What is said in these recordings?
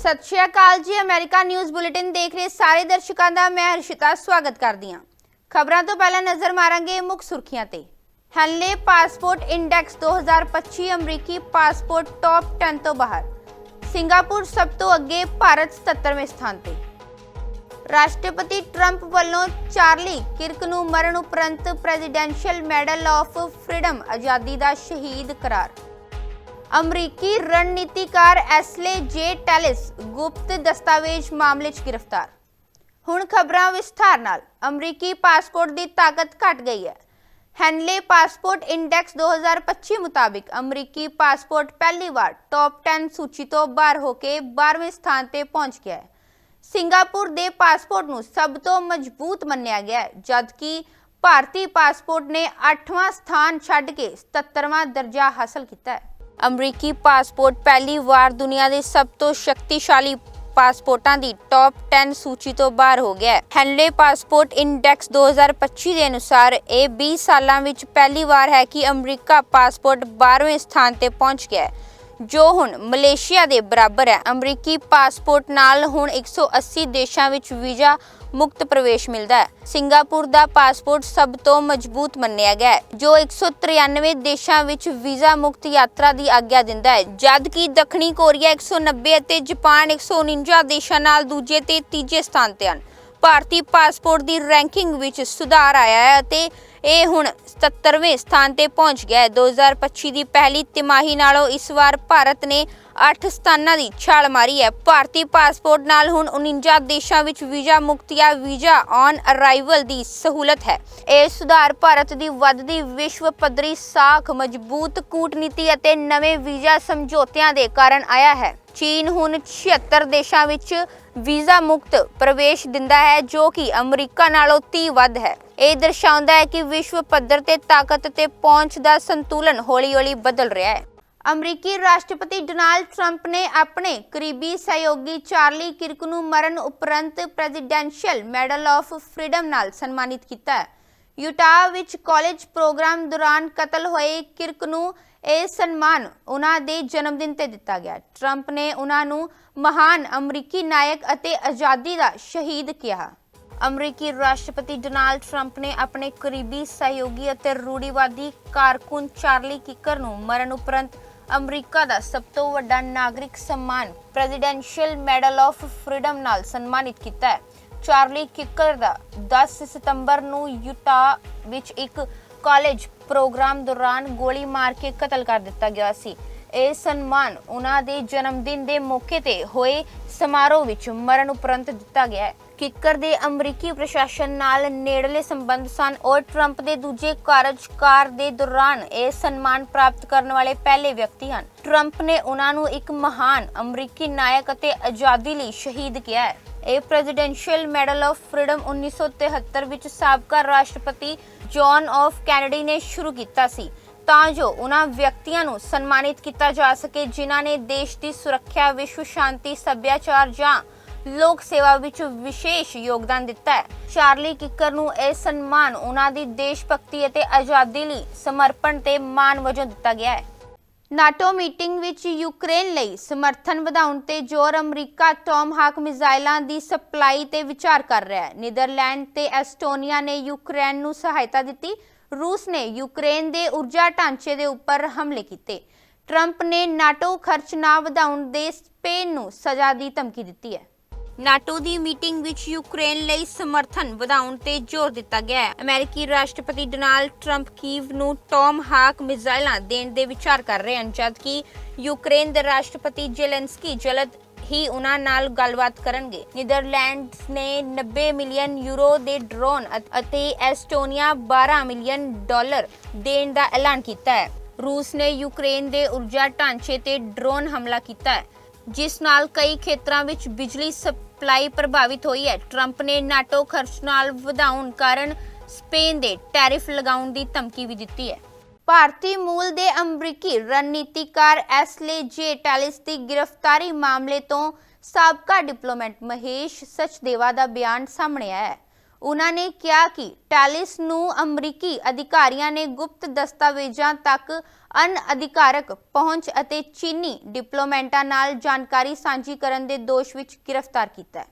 ਸਤਿ ਸ਼੍ਰੀ ਅਕਾਲ ਜੀ, America news bulletin ਦੇਖ ਰਹੇ ਸਾਰੇ ਦਰਸ਼ਕਾਂ ਦਾ ਮੈਂ ਹਰਸ਼ਿਤਾ ਸਵਾਗਤ ਕਰਦੀ ਹਾਂ। ਖਬਰਾਂ ਤੋਂ ਪਹਿਲਾਂ ਨਜ਼ਰ ਮਾਰਾਂਗੇ ਮੁੱਖ ਸੁਰਖੀਆਂ ਤੇ। ਹੈਨਲੇ ਪਾਸਪੋਰਟ ਇੰਡੈਕਸ 2025 ਅਮਰੀਕੀ ਪਾਸਪੋਰਟ ਟੌਪ 10 ਤੋਂ ਬਾਹਰ। ਸਿੰਗਾਪੁਰ ਸਭ ਤੋਂ ਅੱਗੇ, ਭਾਰਤ 77ਵੇਂ ਸਥਾਨ ਤੇ। ਰਾਸ਼ਟਰਪਤੀ ਟਰੰਪ ਵੱਲੋਂ ਚਾਰਲੀ ਕਿਰਕ ਨੂੰ ਮਰਨ ਉਪਰੰਤ ਪ੍ਰੈਜ਼ੀਡੈਂਸ਼ੀਅਲ ਮੈਡਲ ਆਫ ਫ੍ਰੀडम ਆਜ਼ਾਦੀ ਦਾ ਸ਼ਹੀਦ ਕਰਾਰ। ਅਮਰੀਕੀ ਰਣਨੀਤੀਕਾਰ ਐਸਲੇ ਜੇ ਟੈਲਿਸ ਗੁਪਤ ਦਸਤਾਵੇਜ਼ ਮਾਮਲੇ 'ਚ ਗ੍ਰਿਫਤਾਰ। ਹੁਣ ਖਬਰਾਂ ਵਿਸਥਾਰ ਨਾਲ। ਅਮਰੀਕੀ ਪਾਸਪੋਰਟ ਦੀ ਤਾਕਤ ਘਟ ਗਈ ਹੈ। ਹੈਨਲੇ ਪਾਸਪੋਰਟ ਇੰਡੈਕਸ 2025 ਮੁਤਾਬਿਕ ਅਮਰੀਕੀ ਪਾਸਪੋਰਟ ਪਹਿਲੀ ਵਾਰ ਟੌਪ 10 ਸੂਚੀ ਤੋਂ ਬਾਹਰ ਹੋ ਕੇ 12ਵੇਂ ਸਥਾਨ ਤੇ ਪਹੁੰਚ ਗਿਆ ਹੈ। ਸਿੰਗਾਪੁਰ ਦੇ ਪਾਸਪੋਰਟ ਨੂੰ ਸਭ ਤੋਂ ਮਜ਼ਬੂਤ ਮੰਨਿਆ ਗਿਆ ਹੈ, ਜਦਕਿ ਭਾਰਤੀ ਪਾਸਪੋਰਟ ਨੇ 8ਵਾਂ ਸਥਾਨ ਛੱਡ ਕੇ 77ਵਾਂ ਦਰਜਾ ਹਾਸਲ ਕੀਤਾ ਹੈ। ਅਮਰੀਕੀ ਪਾਸਪੋਰਟ ਪਹਿਲੀ ਵਾਰ ਦੁਨੀਆ ਦੇ ਸਭ ਤੋਂ ਸ਼ਕਤੀਸ਼ਾਲੀ ਪਾਸਪੋਰਟਾਂ ਦੀ ਟੌਪ 10 ਸੂਚੀ ਤੋਂ ਬਾਹਰ ਹੋ ਗਿਆ ਹੈ। ਹੈਨਲੇ ਪਾਸਪੋਰਟ ਇੰਡੈਕਸ 2025 ਦੇ ਅਨੁਸਾਰ ਇਹ 20 ਸਾਲਾਂ ਵਿੱਚ ਪਹਿਲੀ ਵਾਰ ਹੈ ਕਿ ਅਮਰੀਕਾ ਪਾਸਪੋਰਟ 12ਵੇਂ ਸਥਾਨ ਤੇ ਪਹੁੰਚ ਗਿਆ ਹੈ। ਜੋ ਹੁਣ ਮਲੇਸ਼ੀਆ ਦੇ ਬਰਾਬਰ ਹੈ। ਅਮਰੀਕੀ ਪਾਸਪੋਰਟ ਨਾਲ ਹੁਣ 180 ਦੇਸ਼ਾਂ ਵਿੱਚ ਵੀਜ਼ਾ ਮੁਕਤ ਪ੍ਰਵੇਸ਼ ਮਿਲਦਾ ਹੈ। ਸਿੰਗਾਪੁਰ ਦਾ ਪਾਸਪੋਰਟ ਸਭ ਤੋਂ ਮਜ਼ਬੂਤ ਮੰਨਿਆ ਗਿਆ ਹੈ, ਜੋ 193 ਦੇਸ਼ਾਂ ਵਿੱਚ ਵੀਜ਼ਾ ਮੁਕਤ ਯਾਤਰਾ ਦੀ ਆਗਿਆ ਦਿੰਦਾ ਹੈ ਜਦਕਿ ਦੱਖਣੀ ਕੋਰੀਆ 190 ਅਤੇ ਜਾਪਾਨ 149 ਦੇਸ਼ਾਂ ਨਾਲ ਦੂਜੇ ਤੇ ਤੀਜੇ ਸਥਾਨ ਤੇ ਹਨ। ਭਾਰਤੀ ਪਾਸਪੋਰਟ ਦੀ ਰੈਂਕਿੰਗ ਵਿੱਚ ਸੁਧਾਰ ਆਇਆ ਹੈ ਅਤੇ ਇਹ ਹੁਣ 77ਵੇਂ ਸਥਾਨ ਤੇ ਪਹੁੰਚ ਗਿਆ ਹੈ। 2025 ਦੀ ਪਹਿਲੀ ਤਿਮਾਹੀ ਨਾਲੋਂ ਇਸ ਵਾਰ ਭਾਰਤ ਨੇ 8 ਸਥਾਨਾਂ ਦੀ ਛਾਲ ਮਾਰੀ ਹੈ। ਭਾਰਤੀ ਪਾਸਪੋਰਟ ਨਾਲ ਹੁਣ 49 ਦੇਸ਼ਾਂ ਵਿੱਚ ਵੀਜ਼ਾ ਮੁਕਤ ਜਾਂ ਵੀਜ਼ਾ ਔਨ ਅਰਾਈਵਲ ਦੀ ਸਹੂਲਤ ਹੈ। ਇਹ ਸੁਧਾਰ ਭਾਰਤ ਦੀ ਵੱਧਦੀ ਵਿਸ਼ਵ ਪੱਧਰੀ ਸਾਖ, ਮਜ਼ਬੂਤ ਕੂਟਨੀਤੀ ਅਤੇ ਨਵੇਂ ਵੀਜ਼ਾ ਸਮਝੌਤਿਆਂ ਦੇ ਕਾਰਨ ਆਇਆ ਹੈ। ਚੀਨ ਹੁਣ 76 ਦੇਸ਼ਾਂ ਵਿੱਚ ਵੀਜ਼ਾ ਮੁਕਤ ਪ੍ਰਵੇਸ਼ ਦਿੰਦਾ ਹੈ, ਜੋ ਕਿ ਅਮਰੀਕਾ ਨਾਲੋਂ 30 ਵੱਧ ਹੈ। ਇਹ ਦਰਸਾਉਂਦਾ ਹੈ ਕਿ ਵਿਸ਼ਵ ਪੱਧਰ ਤੇ ਤਾਕਤ ਤੇ ਪਹੁੰਚ ਦਾ ਸੰਤੁਲਨ ਹੌਲੀ-ਹੌਲੀ ਬਦਲ ਰਿਹਾ ਹੈ। ਅਮਰੀਕੀ ਰਾਸ਼ਟਰਪਤੀ ਡੋਨਾਲਡ ਟਰੰਪ ਨੇ ਆਪਣੇ ਕਰੀਬੀ ਸਹਿਯੋਗੀ ਚਾਰਲੀ ਕਿਰਕ ਨੂੰ ਮਰਨ ਉਪਰੰਤ ਪ੍ਰੈਜ਼ੀਡੈਂਸ਼ੀਅਲ ਮੈਡਲ ਆਫ ਫ੍ਰੀडम ਨਾਲ ਸਨਮਾਨਿਤ ਕੀਤਾ ਹੈ। ਯੂਟਾ ਵਿੱਚ ਕਾਲਜ ਪ੍ਰੋਗਰਾਮ ਦੌਰਾਨ ਕਤਲ ਹੋਏ ਕਿਰਕ ਨੂੰ ਇਹ ਸਨਮਾਨ ਉਹਨਾਂ ਦੇ ਜਨਮ ਦਿਨ ਤੇ ਦਿੱਤਾ ਗਿਆ। ਟਰੰਪ ਨੇ ਉਹਨਾਂ ਨੂੰ ਮਹਾਨ ਅਮਰੀਕੀ ਨਾਇਕ ਅਤੇ ਆਜ਼ਾਦੀ ਦਾ ਸ਼ਹੀਦ ਕਿਹਾ। ਅਮਰੀਕੀ ਰਾਸ਼ਟਰਪਤੀ ਡੋਨਾਲਡ ਟਰੰਪ ਨੇ ਆਪਣੇ ਕਰੀਬੀ ਸਹਿਯੋਗੀ ਅਤੇ ਰੂੜੀਵਾਦੀ ਕਾਰਕੁਨ ਚਾਰਲੀ ਕਿਕਰ ਨੂੰ ਮਰਨ ਉਪਰੰਤ ਅਮਰੀਕਾ ਦਾ ਸਭ ਤੋਂ ਵੱਡਾ ਨਾਗਰਿਕ ਸਨਮਾਨ, ਪ੍ਰੈਜ਼ੀਡੈਂਸ਼ੀਅਲ ਮੈਡਲ ਆਫ ਫ੍ਰੀडम ਨਾਲ ਸਨਮਾਨਿਤ ਕੀਤਾ ਹੈ। ਚਾਰਲੀ ਕਿਕਰ ਦਾ 10 ਸਤੰਬਰ ਨੂੰ ਯੂਟਾ ਵਿੱਚ ਇੱਕ ਕਾਲਜ ਪ੍ਰੋਗਰਾਮ ਦੌਰਾਨ ਗੋਲੀ ਮਾਰ ਕੇ ਕਤਲ ਕਰ ਦਿੱਤਾ ਗਿਆ ਸੀ। ਇਹ ਸਨਮਾਨ ਉਹਨਾਂ ਦੇ ਜਨਮ ਦਿਨ ਦੇ ਮੌਕੇ ਤੇ ਹੋਏ ਸਮਾਰੋਹ ਵਿੱਚ ਮਰਨ ਉਪਰੰਤ ਦਿੱਤਾ ਗਿਆ ਹੈ। ਕਿੱਕਰ ਦੇ ਅਮਰੀਕੀ ਪ੍ਰਸ਼ਾਸਨ ਨਾਲ ਨੇੜਲੇ ਸੰਬੰਧ ਸਨ। ਔਰ ਟਰੰਪ ਦੇ ਦੂਜੇ ਕਾਰਜਕਾਰ ਦੇ ਦੌਰਾਨ ਇਹ ਸਨਮਾਨ ਪ੍ਰਾਪਤ ਕਰਨ ਵਾਲੇ ਪਹਿਲੇ ਵਿਅਕਤੀ ਹਨ। ਟਰੰਪ ਨੇ ਉਹਨਾਂ ਨੂੰ ਇੱਕ ਮਹਾਨ ਅਮਰੀਕੀ ਨਾਇਕ ਅਤੇ ਆਜ਼ਾਦੀ ਲਈ ਸ਼ਹੀਦ ਕਿਹਾ ਹੈ। ਇਹ ਪ੍ਰੈਜ਼ੀਡੈਂਸ਼ੀਅਲ ਮੈਡਲ ਆਫ ਫ੍ਰੀडम 1973 ਵਿੱਚ ਸਾਬਕਾ ਰਾਸ਼ਟਰਪਤੀ ਜੌਨ ਆਫ ਕੈਨੇਡੀ ਨੇ ਸ਼ੁਰੂ ਕੀਤਾ ਸੀ। ਤਾਂ ਜੋ ਉਹਨਾਂ ਵਿਅਕਤੀਆਂ ਨੂੰ ਸਨਮਾਨਿਤ ਕੀਤਾ ਜਾ ਸਕੇ, ਜਿਨ੍ਹਾਂ ਨੇ ਦੇਸ਼ ਦੀ ਸੁਰੱਖਿਆ, ਵਿਸ਼ਵ ਸ਼ਾਂਤੀ, ਸੱਭਿਆਚਾਰ ਜਾਂ ਲੋਕ ਸੇਵਾ ਵਿੱਚ ਵਿਸ਼ੇਸ਼ ਯੋਗਦਾਨ ਦਿੱਤਾ ਹੈ। ਚਾਰਲੀ ਕਿੱਕਰ ਨੂੰ ਇਹ ਸਨਮਾਨ ਉਹਨਾਂ ਦੀ ਦੇਸ਼ ਭਗਤੀ ਅਤੇ ਆਜ਼ਾਦੀ ਲਈ ਸਮਰਪਣ ਤੇ ਮਾਣ ਵਜੋਂ ਦਿੱਤਾ ਗਿਆ ਹੈ। ਨਾਟੋ ਮੀਟਿੰਗ ਵਿੱਚ ਯੂਕਰੇਨ ਲਈ ਸਮਰਥਨ ਵਧਾਉਣ ਤੇ ਜ਼ੋਰ ਅਮਰੀਕਾ ਟੌਮ ਹਾਕ ਮਿਜ਼ਾਈਲਾਂ ਦੀ ਸਪਲਾਈ ਤੇ ਵਿਚਾਰ ਕਰ ਰਿਹਾ ਹੈ। ਨੀਦਰਲੈਂਡ ਤੇ ਐਸਟੋਨੀਆ ਨੇ ਯੂਕਰੇਨ ਨੂੰ ਸਹਾਇਤਾ ਦਿੱਤੀ। ਰੂਸ ਨੇ ਯੂਕਰੇਨ ਦੇ ਊਰਜਾ ਢਾਂਚੇ ਦੇ ਉੱਪਰ ਹਮਲੇ ਕੀਤੇ। ਟਰੰਪ ਨੇ ਨਾਟੋ ਖਰਚ ਨਾ ਵਧਾਉਣ ਦੇ ਸਪੇਨ ਨੂੰ ਸਜ਼ਾ ਦੀ ਧਮਕੀ ਦਿੱਤੀ ਹੈ। ਨਾਟੋ ਦੀ ਮੀਟਿੰਗ ਵਿੱਚ ਯੂਕਰੇਨ ਲਈ ਸਮਰਥਨ ਵਧਾਉਣ ਤੇ ਜ਼ੋਰ ਦਿੱਤਾ ਗਿਆ ਹੈ। ਅਮਰੀਕੀ ਰਾਸ਼ਟਰਪਤੀ ਡੋਨਾਲਡ ਟਰੰਪ ਕੀਵ ਨੂੰ ਟੌਮ ਹਾਕ ਮਿਜ਼ਾਈਲਾਂ ਦੇਣ ਦੇ ਵਿਚਾਰ ਕਰ ਰਹੇ ਹਨ, ਜਦਕਿ ਯੂਕਰੇਨ ਦੇ ਰਾਸ਼ਟਰਪਤੀ ਜ਼ੈਲੈਂਸਕੀ ਜਲਦ ਹੀ ਉਹਨਾਂ ਨਾਲ ਗੱਲਬਾਤ ਕਰਨਗੇ। ਨੀਦਰਲੈਂਡਸ ਨੇ 90 ਮਿਲੀਅਨ ਯੂਰੋ ਦੇ ਡਰੋਨ ਅਤੇ ਐਸਟੋਨੀਆ 12 ਮਿਲੀਅਨ ਡਾਲਰ ਦੇਣ ਦਾ ਐਲਾਨ ਕੀਤਾ ਹੈ। ਰੂਸ ਨੇ ਯੂਕਰੇਨ ਦੇ ਊਰਜਾ ਢਾਂਚੇ ਤੇ ਡਰੋਨ ਹਮਲਾ ਕੀਤਾ ਹੈ, ਜਿਸ ਨਾਲ ਕਈ ਖੇਤਰਾਂ ਵਿੱਚ ਬਿਜਲੀ ਸਪਲਾਈ ਪ੍ਰਭਾਵਿਤ ਹੋਈ ਹੈ। ਟਰੰਪ ਨੇ ਨਾਟੋ ਖਰਚ ਨਾਲ ਵਧਾਉਣ ਕਾਰਨ ਸਪੇਨ ਦੇ ਟੈਰਿਫ ਲਗਾਉਣ ਦੀ ਧਮਕੀ ਵੀ ਦਿੱਤੀ ਹੈ। ਭਾਰਤੀ ਮੂਲ ਦੇ ਅਮਰੀਕੀ ਰਣਨੀਤੀਕਾਰ ਐਸਲੇ ਜੇ ਟੈਲਿਸ ਦੀ ਗ੍ਰਿਫਤਾਰੀ ਮਾਮਲੇ ਤੋਂ ਸਾਬਕਾ ਡਿਪਲੋਮੈਟ ਮਹੇਸ਼ ਸਚਦੇਵਾ ਦਾ ਬਿਆਨ ਸਾਹਮਣੇ ਆਇਆ ਹੈ। ਉਹਨਾਂ ਨੇ ਕਿਹਾ ਕਿ ਟੈਲਿਸ ਨੂੰ ਅਮਰੀਕੀ ਅਧਿਕਾਰੀਆਂ ਨੇ ਗੁਪਤ ਦਸਤਾਵੇਜ਼ਾਂ ਤੱਕ ਅਨਅਧਿਕਾਰਕ ਪਹੁੰਚ ਅਤੇ ਚੀਨੀ ਡਿਪਲੋਮੈਂਟਾਂ ਨਾਲ ਜਾਣਕਾਰੀ ਸਾਂਝੀ ਕਰਨ ਦੇ ਦੋਸ਼ ਵਿੱਚ ਗ੍ਰਿਫਤਾਰ ਕੀਤਾ ਹੈ।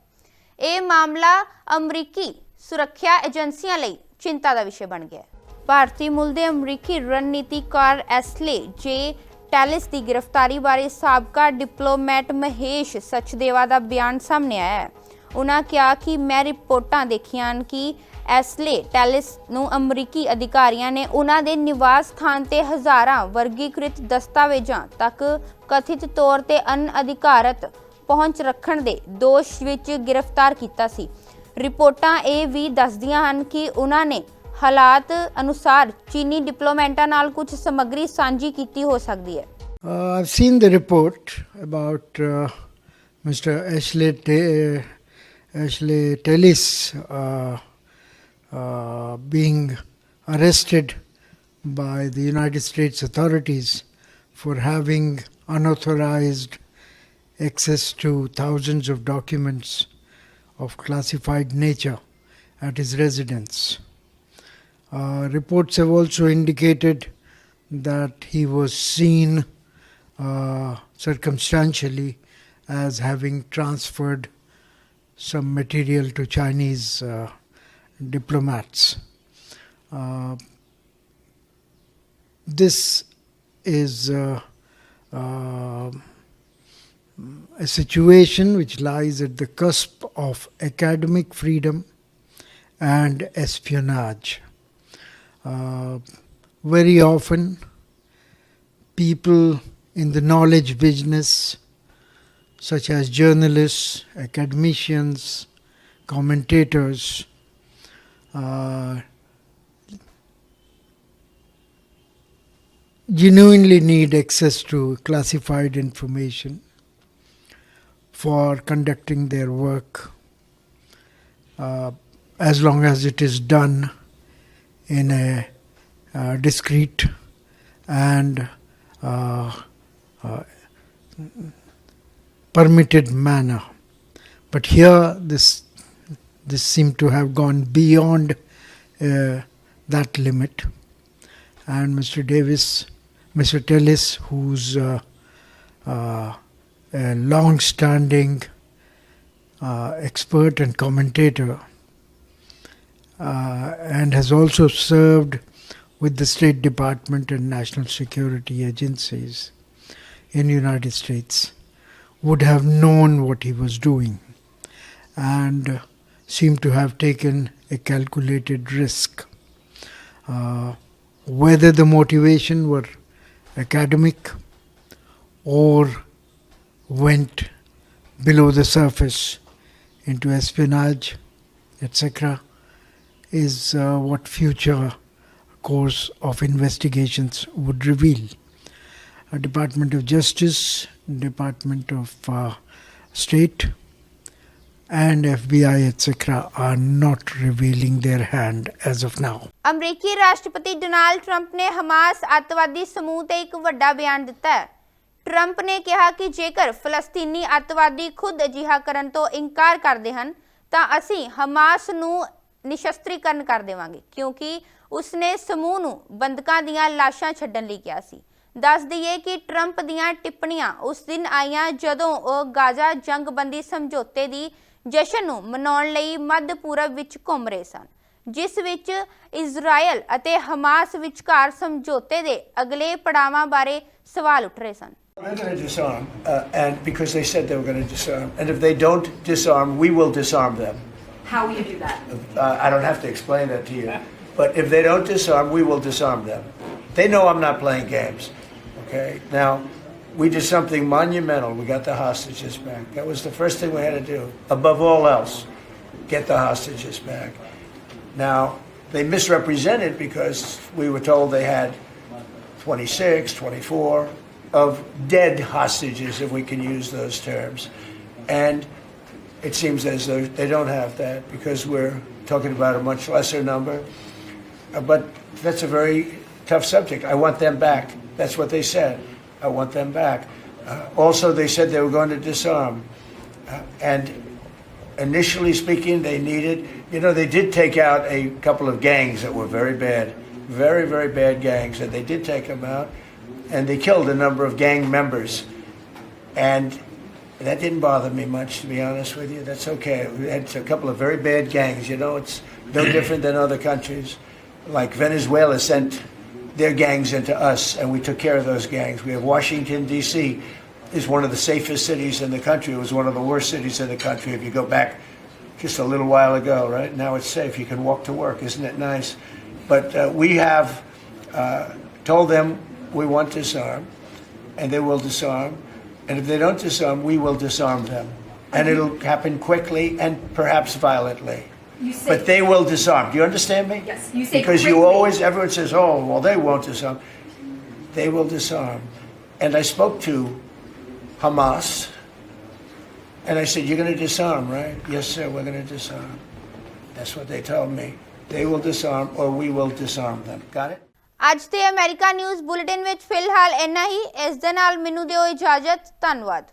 ਇਹ ਮਾਮਲਾ ਅਮਰੀਕੀ ਸੁਰੱਖਿਆ ਏਜੰਸੀਆਂ ਲਈ ਚਿੰਤਾ ਦਾ ਵਿਸ਼ੇ ਬਣ ਗਿਆ ਹੈ। ਭਾਰਤੀ ਮੁੱਲ ਦੇ ਅਮਰੀਕੀ ਰਣਨੀਤੀਕਾਰ ਐਸਲੇ ਜੇ ਟੈਲਿਸ ਦੀ ਗ੍ਰਿਫਤਾਰੀ ਬਾਰੇ ਸਾਬਕਾ ਡਿਪਲੋਮੈਟ ਮਹੇਸ਼ ਸਚਦੇਵਾ ਦਾ ਬਿਆਨ ਸਾਹਮਣੇ ਆਇਆ ਹੈ। ਉਹਨਾਂ ਕਿਹਾ ਕਿ ਮੈਂ ਰਿਪੋਰਟਾਂ ਦੇਖੀਆਂ ਹਨ ਕਿ ਐਸਲੇ ਟੈਲਿਸ ਨੂੰ ਅਮਰੀਕੀ ਅਧਿਕਾਰੀਆਂ ਨੇ ਉਹਨਾਂ ਦੇ ਨਿਵਾਸ ਸਥਾਨ ਤੇ ਹਜ਼ਾਰਾਂ ਵਰਗੀਕ੍ਰਿਤ ਦਸਤਾਵੇਜ਼ਾਂ ਤੱਕ ਕਥਿਤ ਤੌਰ ਤੇ ਅਨਅਧਿਕਾਰਤ ਪਹੁੰਚ ਰੱਖਣ ਦੇ ਦੋਸ਼ ਵਿੱਚ ਗ੍ਰਿਫਤਾਰ ਕੀਤਾ ਸੀ। ਰਿਪੋਰਟਾਂ ਇਹ ਵੀ ਦੱਸਦੀਆਂ ਹਨ ਕਿ ਉਹਨਾਂ ਨੇ ਹਾਲਾਤ ਅਨੁਸਾਰ ਚੀਨੀ ਡਿਪਲੋਮੈਟਾਂ ਨਾਲ ਕੁਝ ਸਮੱਗਰੀ ਸਾਂਝੀ ਕੀਤੀ ਹੋ ਸਕਦੀ ਹੈ Uh, I've seen the report about uh, Mr. Ashley, Te- Ashley Tellis uh, uh, being arrested by the United States authorities for having unauthorized access to thousands of documents of classified nature at his residence. Uh, reports have also indicated that he was seen uh, circumstantially as having transferred some material to Chinese uh, diplomats. Uh, this is uh, uh, a situation which lies at the cusp of academic freedom and espionage. Uh, very often, people in the knowledge business, such as journalists, academicians, commentators, uh, genuinely need access to classified information for conducting their work uh, as long as it is done in a uh, discreet and uh, uh, permitted manner. But here, this this seemed to have gone beyond uh, that limit, and Mr. Davis, Mr. Tellis, who's a long-standing uh, expert and commentator, uh, and has also served with the State Department and national security agencies in United States would have known what he was doing and seemed to have taken a calculated risk. Uh, whether the motivation were academic or went below the surface into espionage, etc., is uh, what future course of investigations would reveal. Uh, Department of Justice, Department of uh, State, and FBI, etc., are not revealing their hand as of now. ਅਮਰੀਕੀ ਰਾਸ਼ਟਰਪਤੀ Donald Trump ਨੇ Hamas ਅੱਤਵਾਦੀ ਸਮੂਹ ਤੇ ਇੱਕ ਵੱਡਾ ਬਿਆਨ ਦਿੱਤਾ ਹੈ ਟਰੰਪ ਨੇ ਕਿਹਾ ਕਿ ਜੇਕਰ ਫਲਸਤੀਨੀ ਅੱਤਵਾਦੀ ਖੁਦ ਅਜਿਹਾ ਕਰਨ ਤੋਂ ਇਨਕਾਰ ਕਰਦੇ ਹਨ ਤਾਂ ਅਸੀਂ ਹਮਾਸ ਨੂੰ ਨਿਸ਼ਸਤਰੀਕਰਨ ਕਰ ਦੇਵਾਂਗੇ ਕਿਉਂਕਿ ਉਸਨੇ ਸਮੂਹ ਨੂੰ ਬੰਦਕਾਂ ਦੀਆਂ ਲਾਸ਼ਾਂ ਛੱਡਣ ਲਈ ਕਿਹਾ ਸੀ ਦੱਸ ਦਈਏ ਕਿ ਟਰੰਪ ਦੀਆਂ ਟਿੱਪਣੀਆਂ ਉਸ ਦਿਨ ਆਈਆਂ ਜਦੋਂ ਉਹ ਗਾਜ਼ਾ ਜੰਗਬੰਦੀ ਸਮਝੌਤੇ ਦੀ ਜਸ਼ਨ ਨੂੰ ਮਨਾਉਣ ਲਈ ਮੱਧ ਪੂਰਬ ਵਿੱਚ ਘੁੰਮ ਰਹੇ ਸਨ ਜਿਸ ਵਿੱਚ ਇਜ਼ਰਾਈਲ ਅਤੇ ਹਮਾਸ ਵਿਚਕਾਰ ਸਮਝੌਤੇ ਦੇ ਅਗਲੇ ਪੜਾਵਾਂ ਬਾਰੇ ਸਵਾਲ ਉੱਠ ਰਹੇ ਸਨ They're going to disarm, uh, and because they said they were going to disarm. And if they don't disarm, we will disarm them. How will you do that? Uh, I don't have to explain that to you. But if they don't disarm, we will disarm them. They know I'm not playing games. Okay? Now, we did something monumental. We got the hostages back. That was the first thing we had to do. Above all else, get the hostages back. Now, they misrepresented because we were told they had 26, 24 of dead hostages, if we can use those terms. And it seems as though they don't have that because we're talking about a much lesser number. Uh, But that's a very tough subject. I want them back. That's what they said. I want them back. Uh, also, they said they were going to disarm. Uh, and initially speaking, they needed, you know, they did take out a couple of gangs that were very bad, very, very bad gangs, and they did take them out. and they killed a number of gang members. And that didn't bother me much, to be honest with you. That's okay. We had a couple of very bad gangs. You know, it's no different than other countries. Like Venezuela sent their gangs into us, and we took care of those gangs. We have Washington, D.C. is one of the safest cities in the country. It was one of the worst cities in the country if you go back just a little while ago, right? Now it's safe. You can walk to work. Isn't it nice? But uh, we have uh, told them we want to disarm, and they will disarm. And if they don't disarm, we will disarm them. And it'll happen quickly and perhaps violently. You say, But they will disarm. Do you understand me? Yes, you say Because you quickly. always, everyone says, oh, well, they won't disarm. They will disarm. And I spoke to Hamas, and I said, you're going to disarm, right? Yes, sir, we're going to disarm. That's what they told me. They will disarm or we will disarm them. Got it? ਅੱਜ ਦੇ America news bulletin ਵਿੱਚ ਫਿਲਹਾਲ ਇੰਨਾ ਹੀ। ਇਸ ਦੇ ਨਾਲ ਮੈਨੂੰ ਦਿਓ ਇਜਾਜ਼ਤ। ਧੰਨਵਾਦ।